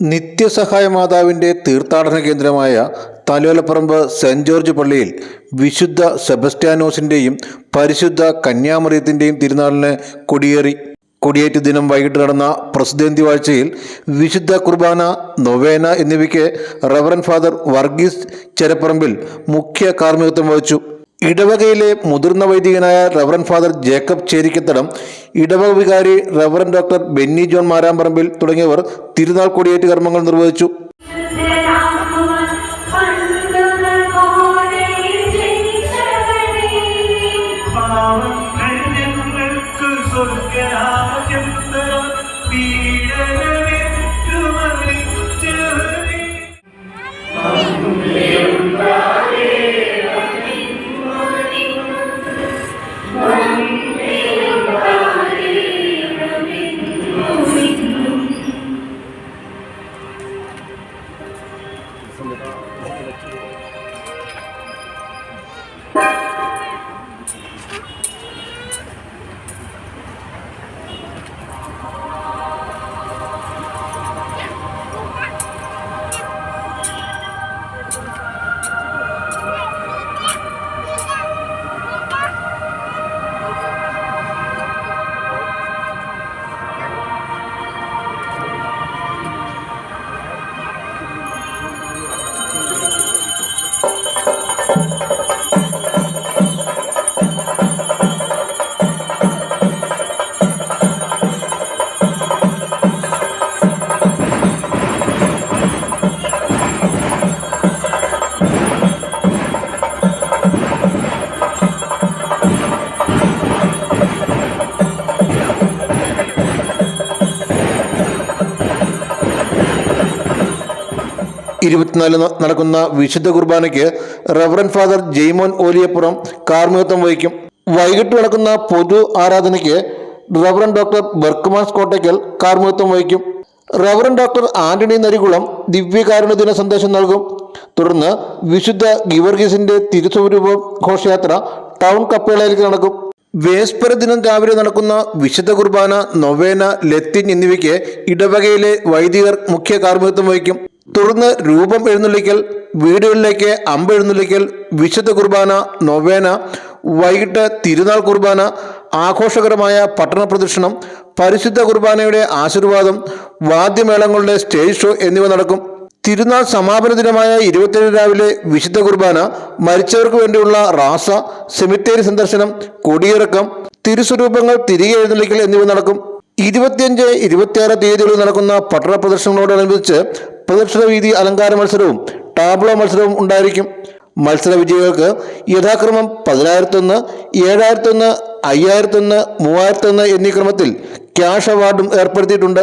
നിത്യസഹായ മാതാവിന്റെ തീർത്ഥാടന കേന്ദ്രമായ തലോലപ്പറമ്പ് സെന്റ് ജോർജ് പള്ളിയിൽ വിശുദ്ധ സെബസ്റ്റ്യാനോസിന്റെയും പരിശുദ്ധ കന്യാമറിയത്തിന്റെയും തിരുനാളിന് കൊടിയേറി കൊടിയേറ്റ് ദിനം വൈകിട്ട് നടന്ന പ്രസിദ്ധന്തി വാഴ്ചയിൽ വിശുദ്ധ കുർബാന നൊവേന എന്നിവയ്ക്ക് റവറൻ ഫാദർ വർഗീസ് ചെരപ്പറമ്പിൽ മുഖ്യ കാർമ്മികത്വം വഹിച്ചു. ഇടവകയിലെ മുതിർന്ന വൈദികനായ റവറൻ ഫാദർ ജേക്കബ് ചേരിക്കത്തടം ഇടവക വികാരി reverend doctor Benny John Maramparambil തുടങ്ങിയവർ തിരുനാൾ കൊടിയേറ്റ് കർമ്മങ്ങൾ നിർവഹിച്ചു. ഇരുപത്തിനാല് ന- നടക്കുന്ന വിശുദ്ധ കുർബാനയ്ക്ക് റവറൻ ഫാദർ ജെയ്മോൻ ഓലിയപ്പുറം കാർമ്മികത്വം വഹിക്കും. വൈകിട്ട് നടക്കുന്ന പൊതു ആരാധനയ്ക്ക് റവറൻ ഡോക്ടർ ബർക്കുമാസ് കോട്ടയ്ക്കൽ കാർമ്മികത്വം വഹിക്കും. റവറൻ ഡോക്ടർ ആന്റണി നരികുളം ദിവ്യകാരുണ്യ ദിന സന്ദേശം നൽകും. തുടർന്ന് വിശുദ്ധ ഗിവർഗീസിന്റെ തിരുസ്വരൂപ ഘോഷയാത്ര ടൗൺ കപ്പേളയിലേക്ക് നടക്കും. വേസ്പര ദിനം രാവിലെ നടക്കുന്ന വിശുദ്ധ കുർബാന നൊവേന ലത്തിൻ എന്നിവയ്ക്ക് ഇടവകയിലെ വൈദികർ മുഖ്യ കാർമ്മികത്വം വഹിക്കും. തുടർന്ന് രൂപം എഴുന്നള്ളിക്കൽ വീടുകളിലേക്ക് അമ്പെഴുന്നള്ളിക്കൽ വിശുദ്ധ കുർബാന നൊവേന വൈകിട്ട് തിരുനാൾ കുർബാന ആഘോഷകരമായ പട്ടണ പ്രദക്ഷിണം പരിശുദ്ധ കുർബാനയുടെ ആശീർവാദം വാദ്യമേളങ്ങളുടെ സ്റ്റേജ് ഷോ എന്നിവ നടക്കും. തിരുനാൾ സമാപന ദിനമായ ഇരുപത്തിയേഴ് രാവിലെ വിശുദ്ധ കുർബാന മരിച്ചവർക്ക് വേണ്ടിയുള്ള റാസ സെമിത്തേരി സന്ദർശനം കൊടിയിറക്കം തിരുസ്വരൂപങ്ങൾ തിരികെ എഴുന്നള്ളിക്കൽ എന്നിവ നടക്കും. ഇരുപത്തിയഞ്ച് ഇരുപത്തിയാറ് തീയതികളിൽ നടക്കുന്ന പട്ടണ പ്രദർശനങ്ങളോടനുബന്ധിച്ച് പ്രദർശന വീതി അലങ്കാര മത്സരവും ടാബ്ലോ മത്സരവും ഉണ്ടായിരിക്കും. മത്സര വിജയികൾക്ക് യഥാക്രമം പതിനായിരത്തൊന്ന് ഏഴായിരത്തൊന്ന് അയ്യായിരത്തൊന്ന് മൂവായിരത്തൊന്ന് എന്നീ ക്രമത്തിൽ ക്യാഷ് അവാർഡും ഏർപ്പെടുത്തിയിട്ടുണ്ട്.